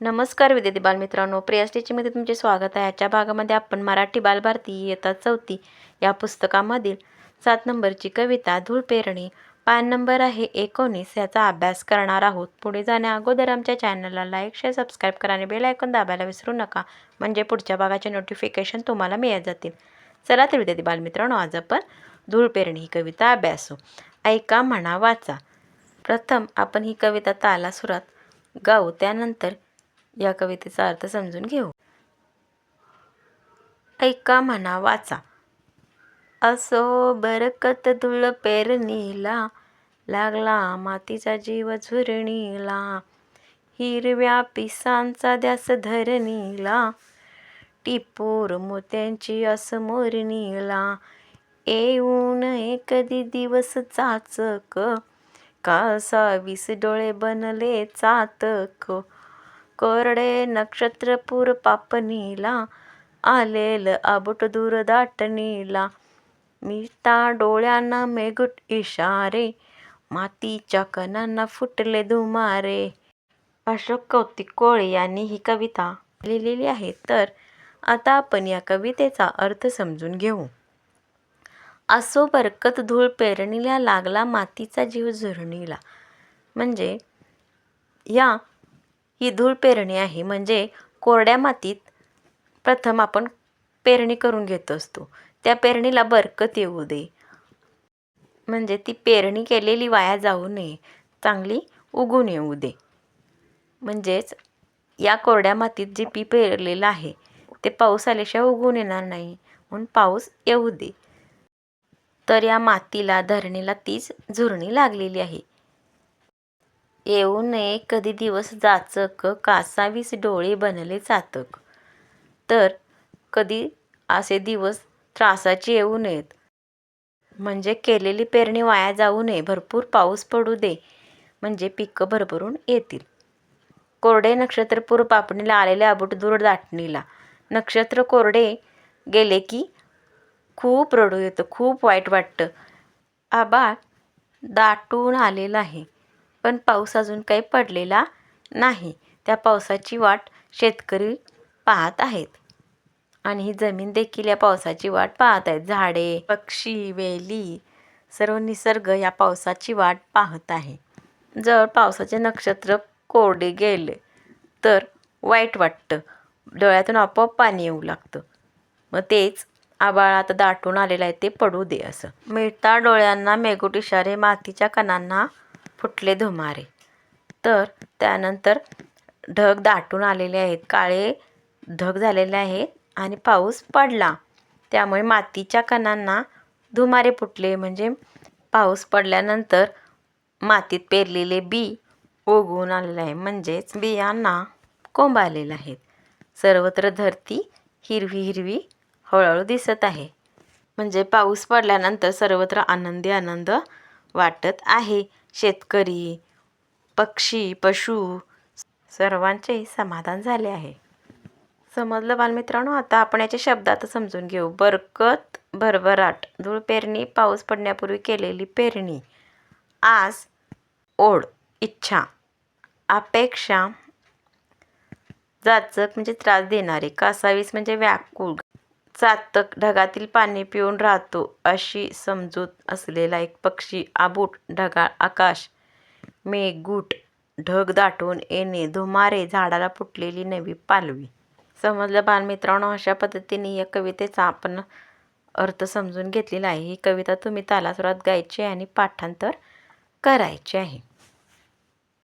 नमस्कार विद्यार्थी बालमित्रांनो प्रियास टीचिंगमध्ये तुमचे स्वागत आहे. आजच्या भागामध्ये आपण मराठी बालभारती इयत्ता चौथी या पुस्तकामधील सात नंबरची कविता धूळ पेरणी पान नंबर आहे एकोणीस याचा अभ्यास करणार आहोत. पुढे जाण्या अगोदर आमच्या चॅनलला लाईक शेअर सबस्क्राईब करा आणि बेल ऐकून दाबायला विसरू नका म्हणजे पुढच्या भागाचे नोटिफिकेशन तुम्हाला मिळत जातील. चला तर विद्यार्थी बालमित्रांनो आज आपण धूळ पेरणी ही कविता अभ्यासू. ऐका म्हणा वाचा. प्रथम आपण ही कविता ताला सुरात गाऊ त्यानंतर या कवितेचा अर्थ समजून घेऊ. ऐका म्हणा वाचा. असो बरकत धुळ पेरणीला लागला मातीचा जीव झुरणीला हिरव्या पिसांचा द्यास धरणीला टिपूर मोत्यांची असमोरणीला येऊन कधी दिवस चाचक कासावीस डोळे बनले चातक. कोरडे नक्षत्रपूर पापणीला आलेल आबुट दूर दाटणीला मिळता डोळ्यांना मेघुट इशारे मातीच्या कणांना फुटले धुमारे. अशोक कौतिक कोळे यांनी ही कविता लिहिलेली आहे. तर आता आपण या कवितेचा अर्थ समजून घेऊ. असो बरकत धूळ पेरणीला लागला मातीचा जीव झुरणीला. म्हणजे या ही धूळ पेरणी आहे. म्हणजे कोरड्या मातीत प्रथम आपण पेरणी करून घेत असतो. त्या पेरणीला बरकत येऊ दे. म्हणजे ती पेरणी केलेली वाया जाऊ नये. चांगली उगून येऊ दे. म्हणजेच या कोरड्या मातीत जे पी पेरलेलं आहे ते पाऊस आल्याशिवाय उगून येणार नाही. म्हणून पाऊस येऊ दे. तर या मातीला धरणीला तीच झुरणी लागलेली आहे. येऊ नये कधी दिवस जाचक कासावीस डोळे बनले चातक. तर कधी असे दिवस त्रासाचे येऊ नयेत. म्हणजे केलेली पेरणी वाया जाऊ नये भरपूर पाऊस पडू दे म्हणजे पिकं भरभरून येतील. कोरडे नक्षत्रपूर पापणीला आलेले आबूट दूर दाटणीला. नक्षत्र कोरडे गेले की खूप रडू येतं खूप वाईट वाटतं. आबाळ दाटून आलेलं आहे. पण पाऊस अजून काही पडलेला नाही. त्या पावसाची वाट शेतकरी पाहत आहेत. आणि ही जमीन देखील या पावसाची वाट पाहत आहेत. झाडे पक्षी वेली सर्व निसर्ग या पावसाची वाट पाहत आहे. जर पावसाचे नक्षत्र कोरडे गेले तर वाईट वाटतं. डोळ्यातून आपोआप पाणी येऊ लागतं. मग तेच आबाळ आता दाटून आलेलं आहे ते पडू दे असं. मिळता डोळ्यांना मेघूट इशारे मातीच्या कणांना फुटले धुमारे. तर त्यानंतर ढग दाटून आलेले आहेत. काळे ढग झालेले आहे आणि पाऊस पडला. त्यामुळे मातीच्या कणांना धुमारे फुटले. म्हणजे पाऊस पडल्यानंतर मातीत पेरलेले बी उगवून आलेलं आहे. म्हणजेच बियांना कोंब आलेले आहेत. सर्वत्र धरती हिरवी हिरवी हळूहळू दिसत आहे. म्हणजे पाऊस पडल्यानंतर सर्वत्र आनंदी आनंद वाटत आहे. शेतकरी पक्षी पशु सर्वांचे समाधान झाले आहे. समजलं बालमित्रांनो? आता आपण याचे शब्दात समजून घेऊ. बरकत भरभराट धूळ पेरणी पाऊस पडण्यापूर्वी केलेली पेरणी. आस ओढ इच्छा अपेक्षा जाचक म्हणजे त्रास देणारे कासावीस म्हणजे व्याकुळ चातक ढगातील पाणी पिऊन राहतो अशी समजूत असलेला एक पक्षी आबूट ढगाळ आकाश. मेघगूट ढग दाटून येणे धुमारे झाडाला फुटलेली नवी पालवी. समजलं बालमित्रांनो अशा पद्धतीने या कवितेचा आपण अर्थ समजून घेतलेला आहे. ही कविता तुम्ही तालासुरात गायची आणि पाठांतर करायचे आहे.